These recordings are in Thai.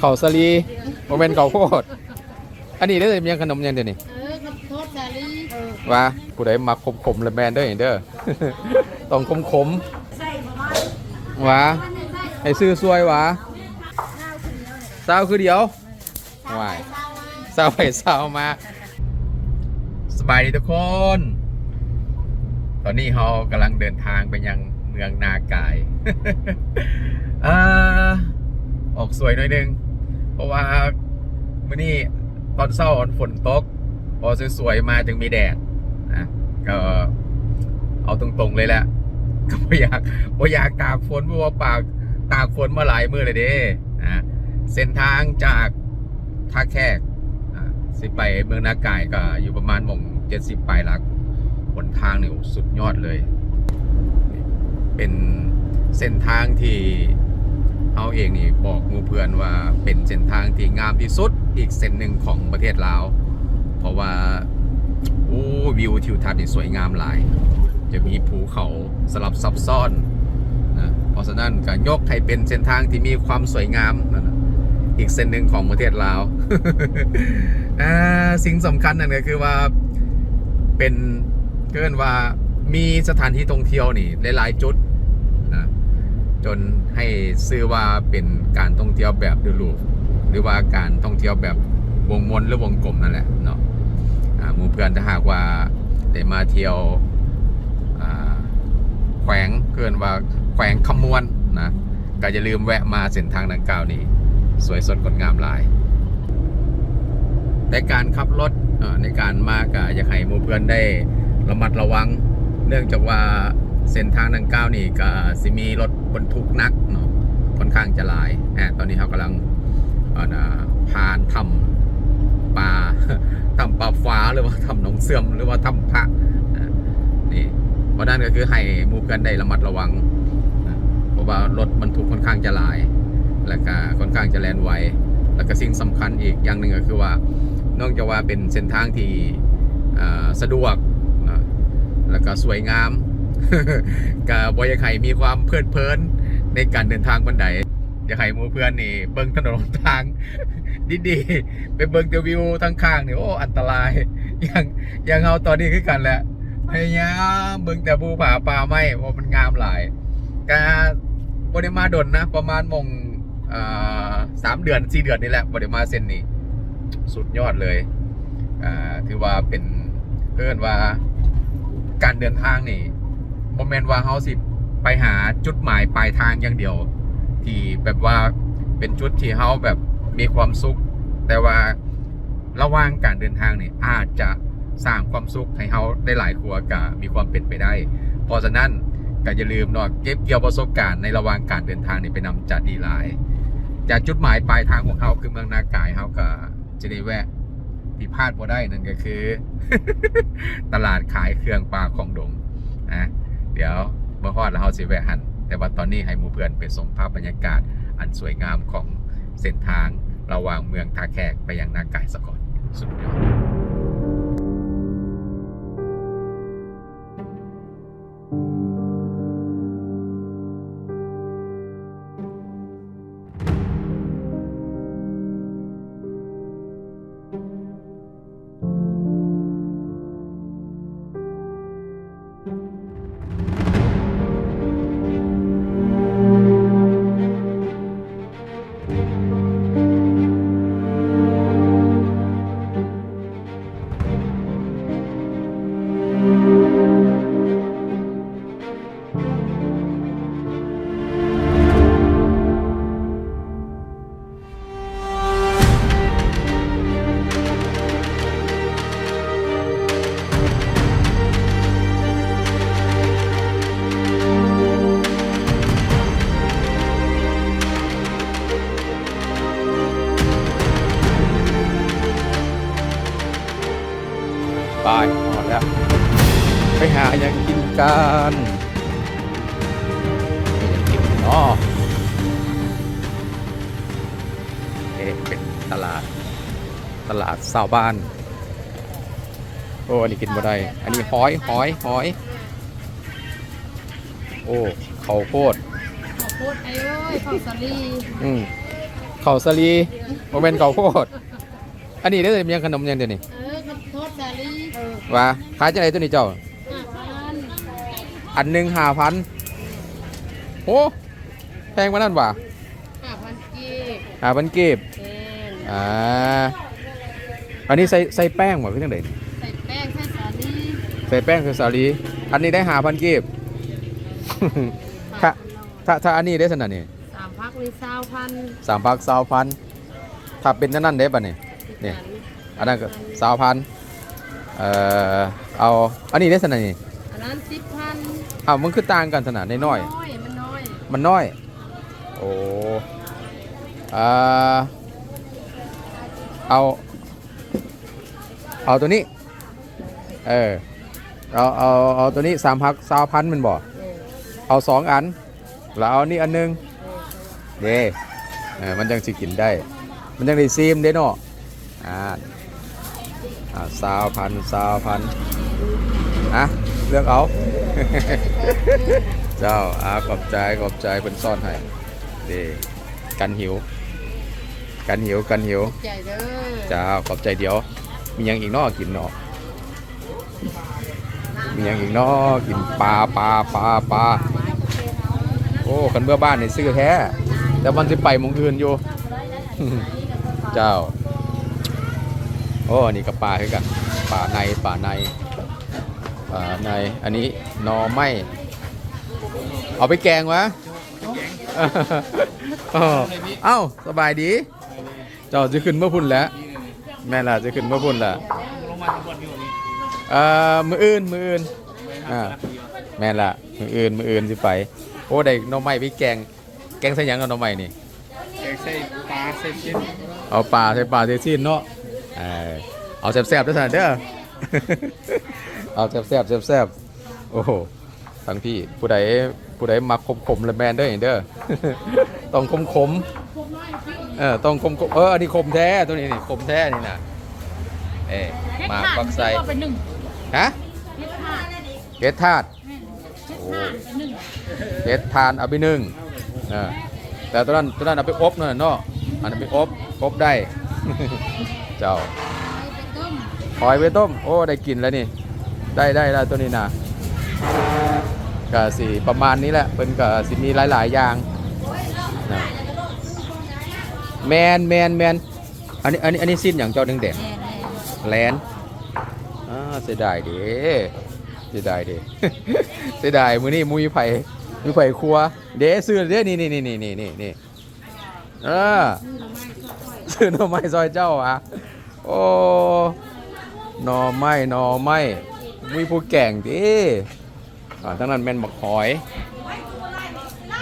ข้าวสาลีโมเมนข้าวโพด อันนี้ได้อยังขนมยังเดี๋ยวนี้เออกับโทษสาลีเออว่าผู้ใดมาขมๆและแมนเด้อเด้อ ต้องขมๆว่าให้ซื้อซวยว่าเศร้าคือเดียววายเศร้าไปเศร้ามา สบายดีทุกคน ตอนนี้เรากำลังเดินทางไปยังเมืองนากาย อ่าออกสวยหน่อยหนึงเพ ราะว่ามื่อนี้ตอนเช้าฝนตก พอสวยๆมาจึงมีแดดนะก็เอาตรงๆเลยแหละก็ไม่อยากไม่อยากตากฝนเพราะว่าปากตากฝนมาหลายมือเลยเด้นะเส้นทางจากท่าแขกสิไปเมืองนากายก็อยู่ประมาณมงเจ็ดสิบปลายลักหนทางเนี่ยสุดยอดเลย เป็นเส้นทางที่ เขาเองนี่บอกมูเพื่อนว่าเป็นเส้นทางที่งามที่สุดอีกเส้นหนึ่งของประเทศลาว เพราะว่าโอ้วิวทิวทัศน์นี่สวยงามหลาย จะมีภูเขาสลับซับซ้อนนะเพราะฉะนั้นก็ยกให้เป็นเส้นทางที่มีความสวยงามนะอีกเส้นหนึ่งของประเทศลาวสิ่งสำคัญนั่นก็คือว่าเป็นเกินว่ามีสถานที่ท่องเที่ยวนี่หลายๆจุด จนให้ซื้อว่าเป็นการท่องเที่ยวแบบดูรูปหรือว่าการท่องเที่ยวแบบวงมนหรือวงกลมนั่นแหละเนาะหมู่เพื่อนถ้าหากว่าได้มาเที่ยวแขวงเกินว่าแขวงขมวนนะก็อย่าลืมแวะมาเส้นทางดังกล่าวนี้ สวยสดงดงามหลายในการขับรถในการมากะอยากให้หมู่เพื่อนได้ระมัดระวัง เนื่องจากว่า เส้นทางดังกล่าวนี่ก็สิมีรถบรรทุกนักเนาะค่อนข้างจะหลายแอบตอนนี้เขากำลังนะผ่านทำปลาทำปลาฟ้าหรือว่าทำหนองเสื่อมหรือว่าทำพระนี่เพราะนั่นก็คือให้มูกันได้ระมัดระวัง เพราะว่ารถบรรทุกค่อนข้างจะหลาย แล้วก็ค่อนข้างจะแลนไวแล้วก็สิ่งสำคัญอีกอย่างหนึ่งก็คือว่านอกจากว่าเป็นเส้นทางที่สะดวกแล้วก็สวยงาม กับบอยากให้มีความเพลิดเพลินในการเดินทางบันไดอยากให้มูเพื่อนนี่ เบิ้งถนนทางดีๆไปเบิ้งเดวิวทั้งข้างนี่โอ้อันตรายอย่างอย่างเอาตอนนี้คือกันแหละพยายามเบิ่งแต่ภูผาป่าไม้ว่าะมันงามหลายกาบริมาดนนะประมาณมงสามเดือนสี่เดือนนี่แหละบริมาเส้นนี้ สุดยอดเลยถือว่าเป็นเพื่อนว่าการเดินทางนี่ โมเมนต์ว่าเฮาสิไปหาจุดหมายปลายทางอย่างเดียว ที่แบบว่าเป็นจุดที่เฮาแบบมีความสุข แต่ว่าระหว่างการเดินทางนี่อาจจะสร้างความสุขให้เฮาได้หลายครัวกับมีความเป็นไปได้ เพราะฉะนั้นก็อย่าลืมเนาะเก็บเกี่ยวประสบการณ์ในระหว่างการเดินทางนี่ไปนำจัดดีหลายจากจุดหมายปลายทางของเขาคือเมืองนากายเขาก็จะได้แวะผิดพลาดพอได้นั่นก็คือ ตลาดขายเครื่องปลาของดง ดี๋ยวเมื่อฮอดแล้วเขาสิแวะหัน แต่ว่าตอนนี้ให้หมู่เพื่อนไปส่งภาพบรรยากาศ อันสวยงามของเส้นทางระหว่างเมืองทาแขกไปยังนากายสะก่อนสุดยอด กินกันมีอย่างกินเนาะเอ๊ะเป็นตลาด ตลาดชาวบ้าน โอ้ อันนี้กินบ่ได้ อันนี้หอยหอยหอย โอ้ข้าวโพดขอโทษไอ้เอ้ยข้าวสาลีอืมข้าวสาลีโมเมนข้าวโพดอันนี้ได้อมีหยังขนมหยังเดี๋ยวนี้เออข้าวโพดสาลีเออว่าขายจังไดตัวนี้เจ้าห้าพัน อันหนึ่งห้าพันโอ้แพงกว่านั้นว่ะห้าพันกีบห้าพันกีบเป็นอ่าอันนี้ใส่ใส่แป้งบ่คือจังไดใส่แป้งใส่สาลีใส่แป้งคือสาลีอันนี้ได้ห้าพันกีบถ้าถ้าถ้าอันนี้ได้สนั่นนี่สามพักนี่สาวพันสามพักสาวพันถ้าเป็นนั่นนั่นได้ป่ะนี่เนี่ยอันนั้นก็สาวพันเอ่อเอาอันนี้ได้สนั่นนี่อันนั้นสิบพัน อ้าวมันคือต่างกันสนั่นน้อยน้อย มันน้อยๆมันน้อย โอ้อ่าเอา เอาตัวนี้ เออ เอา เอา เอาตัวนี้สามพักสาวพันมันบอก เออเอาสองอัน แล้วเอานี่อันหนึงเออเด้เออมันจังสิกินได้ มันจังได้ซีมเด้เนาะอ่าอ่าสาวพันสาวพัน อะเลือกเอา เจ้าอ่าขอบใจขอบใจเป็นซ่อนให้เด้กันหิว กันหิวกันหิวใจเด้อเจ้าขอบใจเดี๋ยว มีหยังอีกเนอกินเนาะมีหยังอีกเนอกินปลาปลาปลาปลาโอ้กันเบื่อบ้านนี่ซื้อแท้แต่มันจะไปหมองอื่นอยู่ เจ้า โอ้อันนี่กับปลาคือกันปลาในปลาในปลา ในอันนี้หนอไม้เอาไปแกงวะเออเอ้าสบายดี เจ้าจะขึ้นเมื่อพุ่นแล้ว แม่ล่ะจะขึ้นเมื่อพุ่นแล้วเอ่อมืออื่นมืออื่นอ่าแม่ล่ะมืออื่นมืออื่นสิไป โอ้ได้หน่อไม้ไปแกง แกงใส่หยังกับหน่อไม้นี่แกงใส่ปลาใส่ชิ้นเอาปลาใส่ปลาใส่ซีนเนาะเออเอาแซ่บๆด้วยสันเด้อ เอาแซ่บๆแซ่บๆโอ้โหทั้งพี่ผู้ใดผู้ใดมักขมๆและแมนเด้อเห็นเด้อต้องขมๆเออต้องขมๆเอออันนี้ขมแท้ตัวนี้นี่ขมแท้นี่นะเอ้มาปักใส่เป็นหนึ่งฮะเฮ็ดผ่านเห็ดทาดเฮ็ดผ่านเป็นหนึ่งเห็ดทานเอาไปนึ่งเออแต่ตัวนั้นตัวนั้นเอาไปอบนั่นนะเนาะอันนั้นไปอบอบได้ เจ้าไปต้มหอยไปต้ม โอ้ ได้กินแล้วนี่ ได้ได้แล้วตัวนี้นะก็สิประมาณนี้แหละเป็นก็สิมีหลาย ๆ อย่างนะแมนแมนแมนอันนี้อันนี้อันนี้สิ้นอย่างเจ้าแดงแน่แน่ๆแลนอ่าเสียดายเด้เสียดายเด้เสียดายมือนี่มุยไผ่มุยไผ่ครัว เด้ซื้อเด้นี่นี่นี่นี่นี่นี่นี่เออซื้อหน่อไม้ซอยเจ้าอะโอ้หน่อไม้หน่อไม้ มีผู้แก่งดิอ่าทั้งนั้นแม่นบักหอย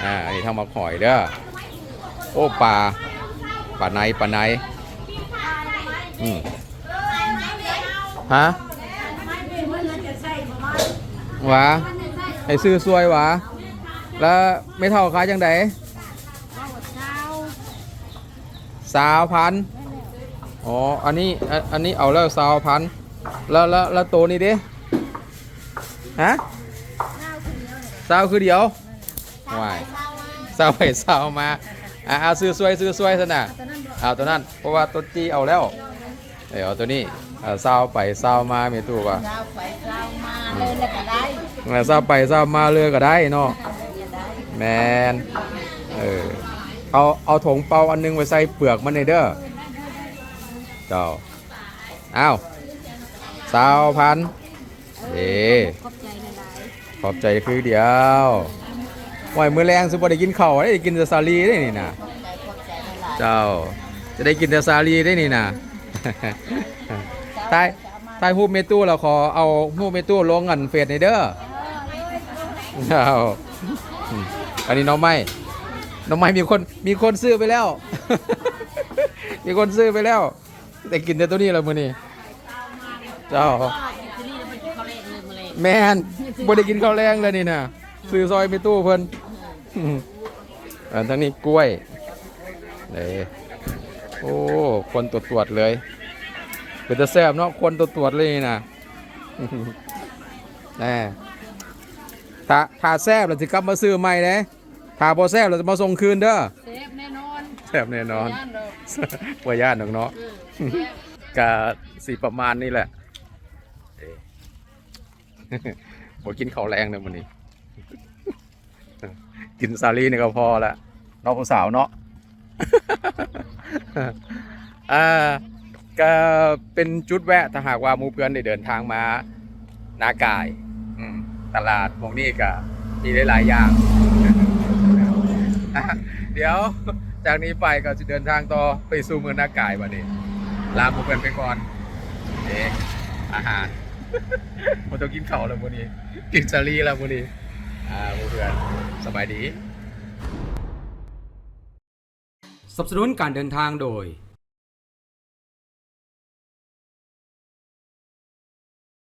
อ่าอันนี้ทำบักหอยเด้อ โอ้ปลา ปลาในปลาในอืมฮะวะไอ้ซื้อซวยวะแล้วไม่เท่าขายจังไดสาวพันอ๋อ อันนี้อันอันนี้เอาแล้วสาวพันแล้วแล้วแล้วตัวนี้ดิ ฮะสาวคือเดียววายสาวไปสาวมาอะเอาซื้อซวยซื้อซวยซะนะเอาตัวนั้น เพราะว่าตัวจีเอาแล้วเดี๋ยวเอาตัวนี้เอาสาวไปสาวมาเมีตัวว่าเช้าไปเช้ามาเลยแล้วก็ได้แล้วสาวไปสาวมาเรือก็ได้เนาะแมนเออเอาเอาถุงเปาอันนึงไว้ใส่เปลือกมันในเด้อเจ้าอ้าวสาวพันเอ ขอบใจคือเดียวว่ายมือแรงสุบได้กินเข้าได้กินแต่ซาลีได้นี่นะเจ้าจะได้กินแต่ซาลีได้นี่นะตายตายหูเมตู้เราขอเอาหูเมตู้ลงเงินเฟสในเด้อเอาอันนี้น้องไม้น้องไม้มีคนมีคนซื้อไปแล้ว มีคนซื้อไปแล้ว แต่กินแต่ตัวนี้แล้วมือนี่เจ้า แม่นบ่ได้กินข้าวแรงเลยนี่นะซื้อซอยเมตู้เพิ่นอันทั้งนี้กล้วยนี่โอ้คนตรวจตรวจๆเลยเป็นตะแซบเนาะคนตรวจตรวจๆเลยนี่นะแน่ถ้าถ้าแซบเราจะกลับมาซื้อใหม่นะถ้าบ่แซบเราจะมาส่งคืนเด้อเซฟแน่นอนแซ่บแน่นอนว่าย่านดอกเนาะกะสีประมาณนี้แหละเอ๊ะ บ่กินข้าวแรงเลยวันนี้กินซาลีนี่ก็พอละน้องผู้สาวเนาะอ่าก็เป็นจุดแวะถ้าหากว่าหมูเพื่อนได้เดินทางมานากายอืมตลาดพวกนี้ก็มีหลายๆอย่างอะเดี๋ยวจากนี้ไปก็จะเดินทางต่อไปสู่เมืองนากายวันนี้ลาหมูเพื่อนไปก่อนเอ๊ะอาหาร ผมต้องกินข้าวแล้ววันนี้ กินซาลีแล้ววันนี้ อ่าหมูเพื่อนสบายดี สนับสนุนการเดินทางโดย